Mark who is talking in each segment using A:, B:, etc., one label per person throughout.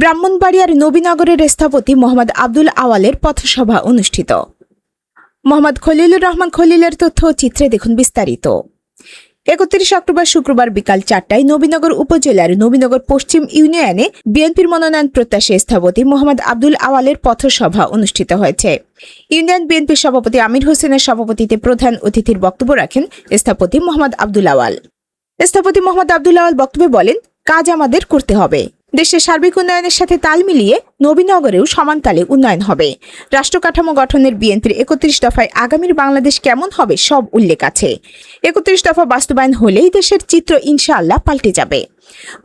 A: ব্রাহ্মণবাড়িয়ার নবীনগরের স্থপতি মোহাম্মদ আব্দুল আওয়ালের পথসভা অনুষ্ঠিত। মোহাম্মদ খলিলুর রহমান খলিলের তথ্য চিত্রে দেখুন বিস্তারিত। একত্রিশ অক্টোবর শুক্রবার বিকাল চারটায় নবীনগর উপজেলার নবীনগর পশ্চিম ইউনিয়নে বিএনপির মনোনয়ন প্রত্যাশী স্থপতি মোহাম্মদ আব্দুল আওয়ালের পথসভা অনুষ্ঠিত হয়েছে। ইউনিয়ন বিএনপির সভাপতি আমির হোসেনের সভাপতিতে প্রধান অতিথির বক্তব্য রাখেন স্থপতি মোহাম্মদ আব্দুল আওয়াল। স্থপতি মোহাম্মদ আব্দুল আওয়াল বক্তব্যে বলেন, কাজ আমাদের করতে হবে। দেশের সার্বিক উন্নয়নের সাথে তাল মিলিয়ে নবীনগরেও সমান তালে উন্নয়ন হবে। রাষ্ট্রকাঠামো গঠনের বিএনপির একত্রিশ দফায় আগামীর বাংলাদেশ কেমন হবে সব উল্লেখ আছে। একত্রিশ দফা বাস্তবায়ন হলেই দেশের চিত্র ইনশাআল্লাহ পাল্টে যাবে।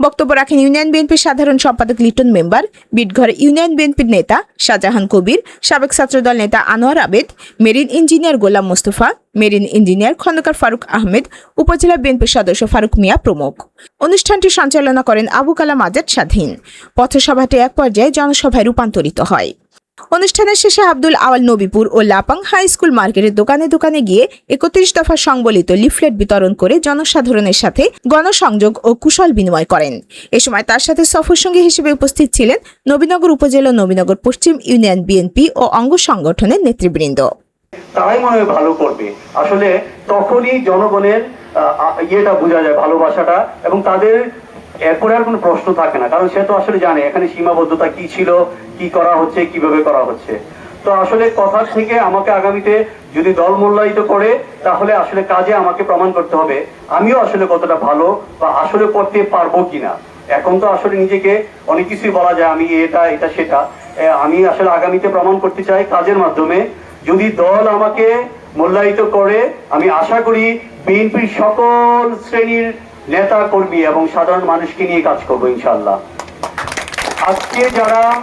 A: বক্তব্য রাখেন ইউনিয়ন বিএনপির সাধারণ সম্পাদক লিটন মেম্বার, বিটঘর ইউনিয়ন বিএনপির নেতা শাহজাহান কবির, সাবেক ছাত্রদল নেতা Anwar Abed, marine engineer Golam Mostafa, marine engineer Khandaker Faruk Ahmed, উপজেলা বিএনপির সদস্য ফারুক মিয়া প্রমুখ। অনুষ্ঠানটি সঞ্চালনা করেন আবু কালাম আজাদ স্বাধীন। পথসভাটি এক পর্যায়ে জনসভায় রূপান্তরিত হয়। অনুষ্ঠানের শেষে আব্দুল আওয়াল নবীপুর ও লাপাং হাই স্কুল মার্কেটের দোকানে দোকানে গিয়ে একত্রিশ দফা সংবলিত লিফলেট বিতরণ করে জনসাধারণের সাথে গণসংযোগ ও কুশল বিনিময় করেন। এ সময় তার সাথে সফর সঙ্গী হিসেবে উপস্থিত ছিলেন নবীনগর উপজেলা নবীনগর পশ্চিম ইউনিয়ন বিএনপি ও অঙ্গ সংগঠনের নেতৃবৃন্দ।
B: তারাই মনে হয় ভালো করবে। আসলে তখনই জনগণের ইয়েটা বোঝা যায় ভালোবাসাটা এবং তাদের এরপরে আর কোনো প্রশ্ন থাকে না, কারণ সে তো আসলে জানে এখানে সীমাবদ্ধতা কি ছিল, কি করা হচ্ছে, কীভাবে করা হচ্ছে। তো আসলে কথা থেকে আমাকে আগামীতে যদি দল মূল্যায়িত করে, তাহলে আসলে কাজে আমাকে প্রমাণ করতে হবে, আমিও আসলে কতটা ভালো বা আসলে করতে পারব কিনা। এখন তো আসলে নিজেকে অনেক কিছুই বলা যায়, আমি এটা এটা, সেটা। আমি আসলে আগামীতে প্রমাণ করতে চাই কাজের মাধ্যমে। যদি দল আমাকে মূল্যায়িত করে, আমি আশা করি বিএনপির সকল শ্রেণির নেতা কর্মী এবং সাধারণ মানুষকে নিয়ে কাজ করব ইনশাল্লাহ আজকে যারা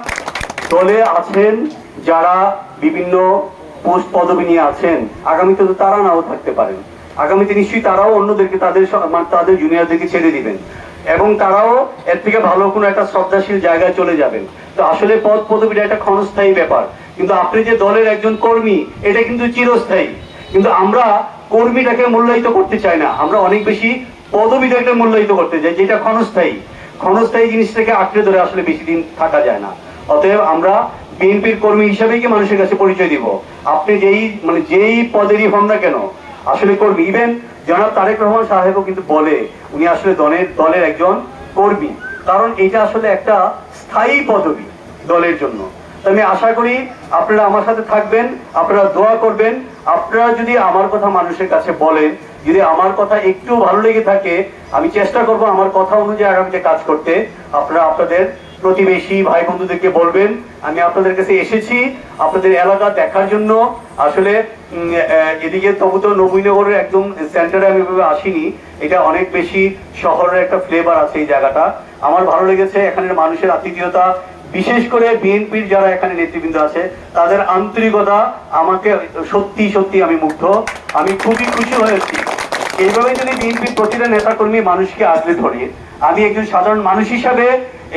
B: দলে আছেন, যারা বিভিন্ন পোস্ট পদবি নিয়ে আছেন, আগামীতে তো তারা নাও থাকতে পারেন। আগামীতে নিশ্চয়ই তারাও অন্যদেরকে, তাদের মানে তাদের জুনিয়রদেরকে ছেড়ে দিবেন। এবং তারাও এর থেকে ভালো কোনো একটা শ্রদ্ধাশীল জায়গায় চলে যাবেন। তো আসলে পদ পদবিটা একটা ক্ষণস্থায়ী ব্যাপার। কিন্তু আপনি যে দলের একজন কর্মী, এটা কিন্তু চিরস্থায়ী। কিন্তু আমরা কর্মীটাকে মূল্যায়িত করতে চাই না। আমরা অনেক বেশি পদবিটাকে মূল্যায়িত করতে চাই, যেটা ক্ষণস্থায়ী। ক্ষণস্থায়ী জিনিসটাকে আঁকড়ে ধরে আসলে বেশি দিন থাকা যায় না। অতএব আমরা বিএনপির কর্মী হিসাবেই কি মানুষের কাছে পরিচয় দিব? আপনি যেই মানে যেই পদেরই হন না কেন, আসলে কর্মী। ইভেন জনাব তারেক রহমান সাহেবও কিন্তু বলে, উনি আসলে দলের দলের একজন কর্মী। কারণ এটা আসলে একটা স্থায়ী পদবি দলের জন্য। আমি আশা করি আপনারা আমার সাথে থাকবেন, আপনারা দোয়া করবেন। আপনারা যদি আমার কথা মানুষের কাছে বলেন, যদি আমার কথা একটু ভালো লেগে থাকে, আমি চেষ্টা করব আমার কথা অনুযায়ী আগামীতে কাজ করতে। আপনারা আপনাদের প্রতিবেশী ভাই বন্ধুদেরকে বলবেন, আমি আপনাদের কাছে এসেছি আপনাদের এলাকা দেখার জন্য। আসলে এদিকে তবু তো নবীনগরের একদম সেন্টারে আমি এভাবে আসিনি। এটা অনেক বেশি শহরের একটা ফ্লেভার আছে এই জায়গাটা। আমার ভালো লেগেছে, এখানের মানুষের আতিথেয়তা বিশেষ করে বিএনপির যারা এখানে নেতৃবৃন্দ আছে, তাদের আন্তরিকতা আমাকে সত্যি সত্যি আমি মুগ্ধ। আমি খুবই খুশি হয়েছি। এইভাবে যদি বিএনপির প্রতিটা নেতাকর্মী মানুষকে আগলে ধরে, আমি একজন সাধারণ মানুষ হিসাবে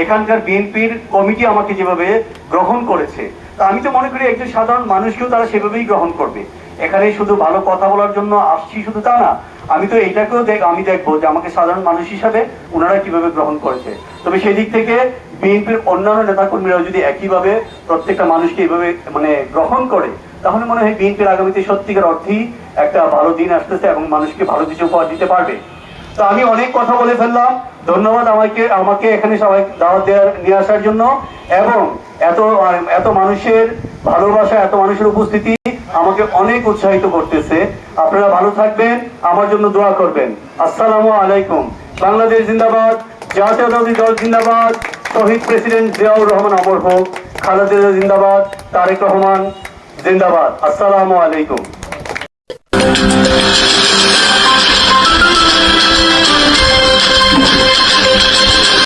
B: এখানকার বিএনপির কমিটি আমাকে যেভাবে গ্রহণ করেছে, তা আমি তো মনে করি একজন সাধারণ মানুষকেও তারা সেভাবেই গ্রহণ করবে। এখানে শুধু ভালো কথা বলার জন্য আসছি শুধু তা না, আমি তো এটাকেও দেখ, আমি দেখব যে আমাকে সাধারণ মানুষ হিসাবে ওনারা কীভাবে গ্রহণ করেছে। তবে সেই দিক থেকে বিএনপির অন্যান্য নেতাকর্মীরাও যদি একইভাবে প্রত্যেকটা মানুষকে এইভাবে মানে গ্রহণ করে, তাহলে মনে হয় বিএনপির আগামীতে সত্যিকার অর্থেই একটা ভালো দিন আসতেছে এবং মানুষকে ভালো কিছু উপহার দিতে পারবে। তো আমি অনেক কথা বলে ফেললাম। ধন্যবাদ আমাকে আমাকে এখানে সবাই দাওয়াত দেওয়ার, নিয়ে আসার জন্য। এবং এত এত মানুষের ভালোবাসা, এত মানুষের উপস্থিতি আমাকে অনেক উৎসাহিত করতেছে। আপনারা ভালো থাকবেন, আমার জন্য দোয়া করবেন। আসসালামু আলাইকুম। বাংলাদেশ জিন্দাবাদ, জাতীয়তাবাদী দল জিন্দাবাদ। শহীদ প্রেসিডেন্ট জিয়াউর রহমান অমর হোক খালেদা জিন্দাবাদ তারেক রহমান জিন্দাবাদ। আসসালামু আলাইকুম।